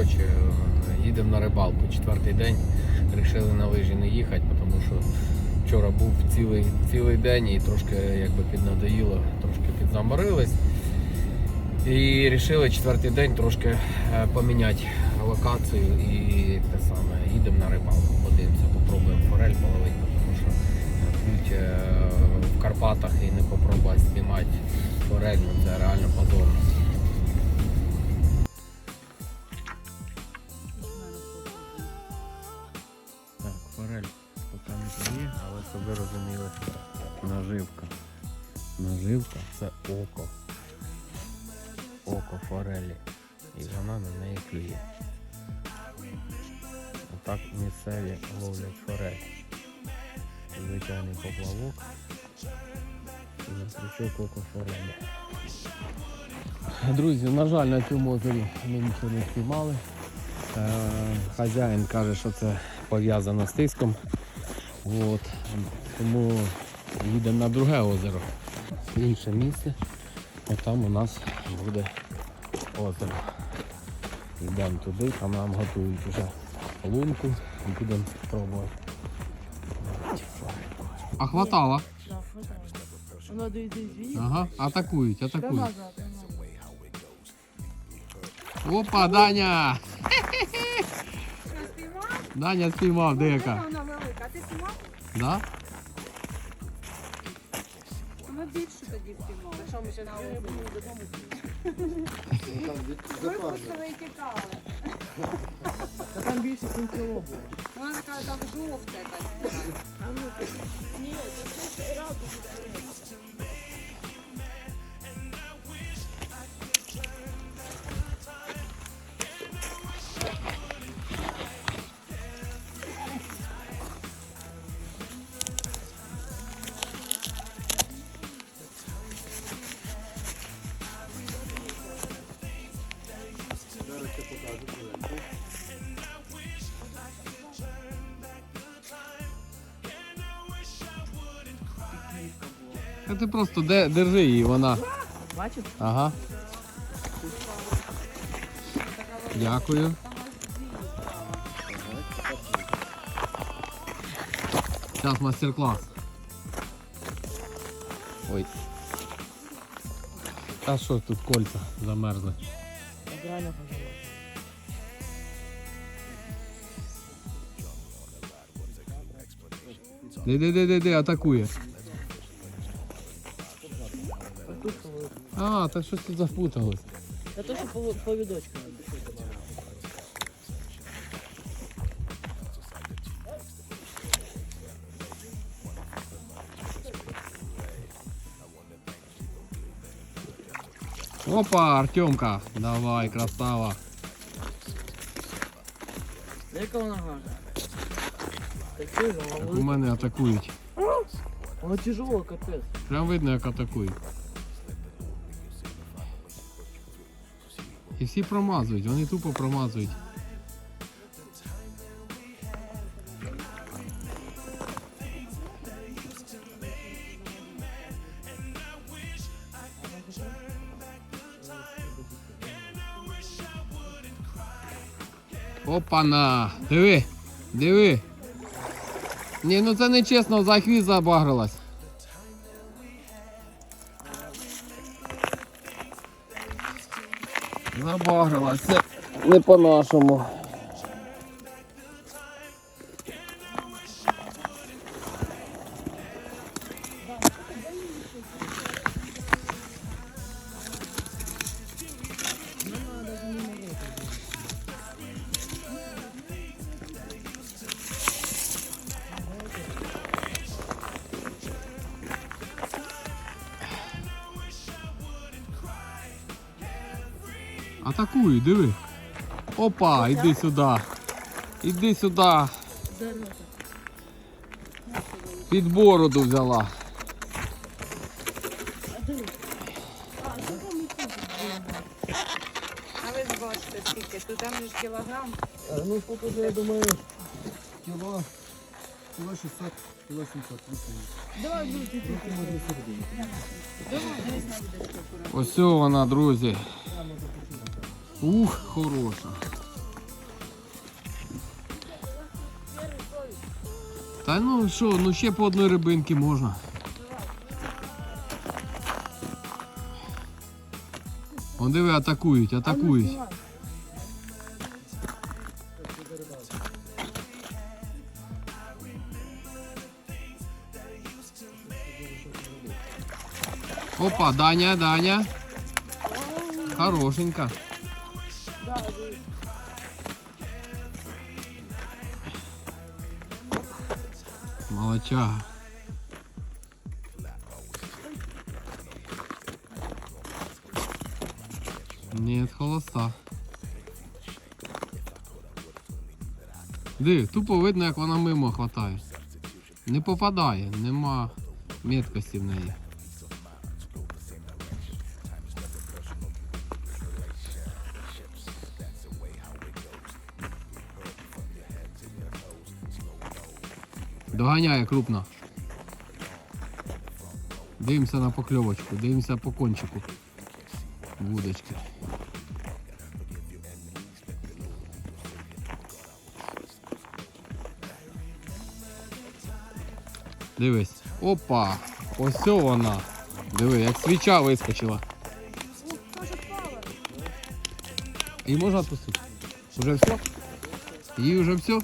коротше, їдемо на рибалку. Четвертий день. Рішили на лижі не їхати, тому що вчора був цілий, цілий день і трошки якби піднадоїло, трошки підзаморились. І вирішили четвертий день трошки е, поміняти локацію і те саме. Їдемо на рибалку, подивимося, попробуємо форель половити, тому що е, е, в Карпатах і не попробувати знімати форель, ну це реально позорно. Форель поки не є, але щоб ви розуміли, наживка. Наживка це око. Око форелі. І вона на неї клює. Отак місцеві ловлять форель. Звичайний поплавок. І на крючок око форелі. Друзі, на жаль, на цьому озері ми нічого не спіймали. Е, хазяїн каже, що це пов'язано з тиском. От. Тому їдемо на друге озеро. Інше місце. От там у нас буде озеро. Йдемо туди, там нам готують вже лунку і будемо пробувати. А хватало. Ага, атакують, атакують. Опа, Даня! Даня спіймав, де яка? Вона велика. А ти знімав? Да? Ми більше тоді спіймали. Що ми ще на озері? Ви просто ви тікали. Та там більше кінцевого. Вона така там жовта якась. Та ти просто де, держи її, вона. Бачиш? Ага. Дякую. Зараз мастер-клас. Ой. Та що тут кольця замерзли? Реально, пожалуйста. Де, де, де, де, де, атакує. А, так щось тут запуталось. Та то, що по, по. Опа, Артемка, давай, красава. Яка вона гарна. Так Так у мене атакують. Вона тяжела, капець. Прям видно, як атакують. І всі промазують, вони тупо промазують. Опа-на! Диви! Диви! Ні, ну це не чесно, за хвіст забагрилась. Забагрилась, це не по-нашому. Атакуй, диви. Опа, іди сюди. Іди сюди. Під бороду взяла. А ви ж бачите скільки, тут там ж кілограм. Ну, сколько я думаю, Кіло, кіло 600, кіло 700. Давай, Ось вона, друзі. Ух, хороша. Та ну що, ну ще по одній рибинці можна. Он диви, атакують, атакують. Опа, Даня, Даня. Хорошенька. Молодчага. Нет, холоста. Ди, тупо видно, як вона мимо хватає. Не попадає, нема меткості в неї. Доганяє крупно. Дивимося на покльовочку, дивимося по кончику. Вудочки. Дивись. Опа! Ось вона. Диви, як свіча вискочила. І можна відпустити? Уже все? Їй вже все?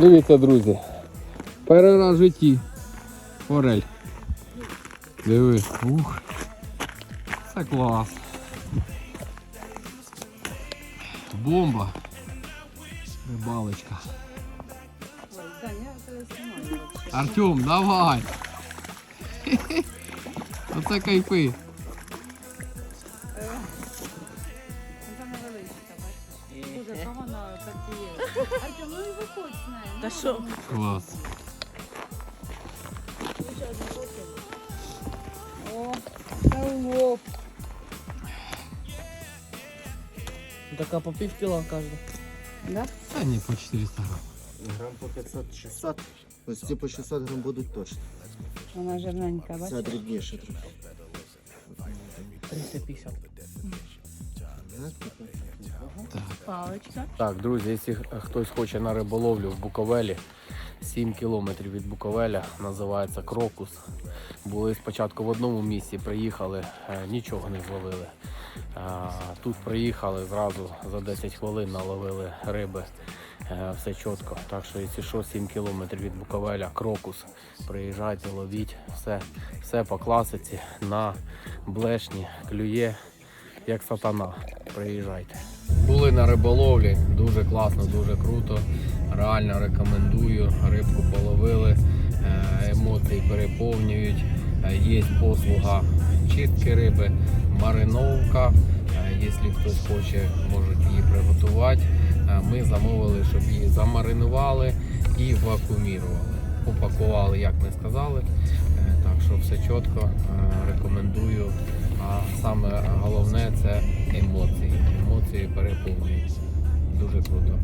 Дивіться, друзі. Перший раз в житті. Форель. Диви. Ух. Це клас. Бомба. Рибалочка. Артем, давай. Оце кайфи. Артем, ну і виходь з нею. Та ну, що? Клас. О, це лоб. Така по пів кіла кожна. Да? Та ні, по 400 грам. Грам по 500-600. Ось ці по 600 грам будуть точно. Вона жирненька, Це бачиш? дрібніше трохи. 350. Паличка. Так, друзі, якщо хтось хоче на риболовлю в Буковелі, 7 кілометрів від Буковеля, називається Крокус. Були спочатку в одному місці, приїхали, е, нічого не зловили. Тут приїхали зразу за 10 хвилин наловили риби. Е, Все чітко. Так що, якщо що, 7 кілометрів від Буковеля, Крокус. Приїжджайте, ловіть, все, все по класиці на блешні, клює, як сатана. Приїжджайте. Були на риболовлі, дуже класно, дуже круто. Реально рекомендую. Рибку половили, е, емоції переповнюють. Е, Є послуга чистки риби, мариновка. Е, Якщо хтось хоче, можуть її приготувати. Ми замовили, щоб її замаринували і вакуумірували. Упакували, як ми сказали. Так що все чітко, рекомендую. А саме головне це емоції. Емоції переповнюють. Дуже круто.